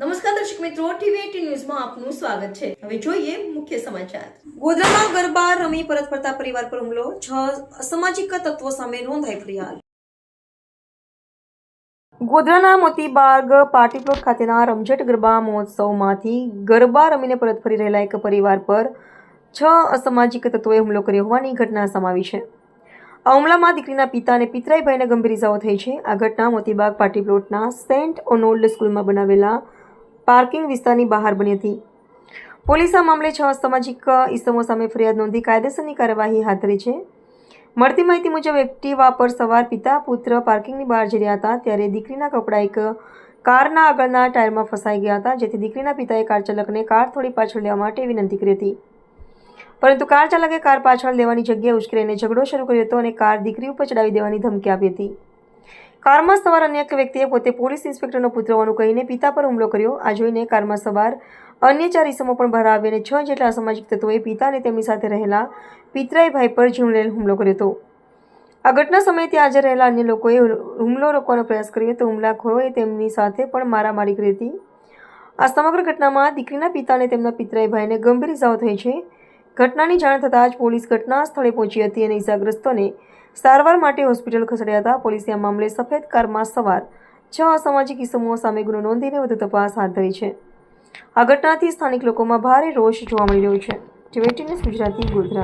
નમસ્કાર દર્શક મિત્રો, ટીવી ન્યૂઝમાં આપનું સ્વાગત છે. હવે જોઈએ મુખ્ય સમાચાર. ગોધરામાં ગરબા, રમી, પરત ફરતા પરિવાર પર હુમલો, છ અસામાજિક તત્વો સામે નોંધાઈ ફરિયાદ. ગોધરાના મોતીબાગ પાર્ટીપ્લોટ ખાતેના રમઝટ ગરબા મહોત્સવમાંથી ગરબા રમીને પરત ફરી રહેલા એક પરિવાર પર છ અસામાજિક તત્વોએ હુમલો કર્યો હોવાની ઘટના સમાવી છે. આ હુમલામાં દીકરીના પિતા અને પિતરાઈ ભાઈને ગંભીર ઇજાઓ થઈ છે. આ ઘટના મોતીબાગ પાર્ટી પ્લોટના સેન્ટ ઓનોલ્ડ સ્કૂલમાં બનાવેલા પાર્કિંગ વિસ્તારની બહાર બની હતી. પોલીસ આ મામલે છ સામાજિક ઇસમો સામે ફરિયાદ નોંધી કાયદેસરની કાર્યવાહી હાથ ધરી છે. મળતી માહિતી મુજબ એક્ટિવા પર સવાર પિતા, પુત્ર પાર્કિંગની બહાર જઈ રહ્યા હતા ત્યારે દીકરીના કપડાં એક કારના આગળના ટાયરમાં ફસાઈ ગયા હતા, જેથી દીકરીના પિતાએ કાર ચાલકને કાર થોડી પાછળ લેવા માટે વિનંતી કરી હતી. પરંતુ કાર ચાલકે કાર પાછળ લેવાની જગ્યાએ ઉશ્કેરીને ઝઘડો શરૂ કર્યો હતો અને કાર દીકરી ઉપર ચડાવી દેવાની ધમકી આપી હતી. કારમાં સવાર અન્ય એક વ્યક્તિએ પોતે પોલીસ ઇન્સ્પેક્ટરનો પુત્ર હોવાનું કહીને પિતા પર હુમલો કર્યો. આ જોઈને કારમાં સવાર અન્ય ચાર ઇસમો પણ બહાર અને છ જેટલા અસામાજિક તત્વોએ પિતા અને તેમની સાથે રહેલા પિતરાઈ ભાઈ પર જીવલેલ હુમલો કર્યો હતો. આ ઘટના સમયે ત્યાં હાજર રહેલા અન્ય લોકોએ હુમલો રોકવાનો પ્રયાસ કર્યો. તો હુમલાખોરોએ તેમની સાથે પણ મારામારી કરી હતી. આ સમગ્ર ઘટનામાં દીકરીના પિતા અને તેમના પિતરાઈ ભાઈને ગંભીર ઇજાઓ થઈ છે. ઘટનાની જાણ થતાં જ પોલીસ ઘટના સ્થળે પહોંચી હતી અને ઇજાગ્રસ્તોને સારવાર માટે હોસ્પિટલ ખસેડ્યા હતા. પોલીસે આ મામલે સફેદ કારમાં સવાર છ અસામાજિક ઇસમો સામે ગુનો નોંધીને વધુ તપાસ હાથ ધરી છે. આ ઘટનાથી સ્થાનિક લોકોમાં ભારે રોષ જોવા મળી રહ્યો છે. ટીવી ગુજરાતી, ગોધરા.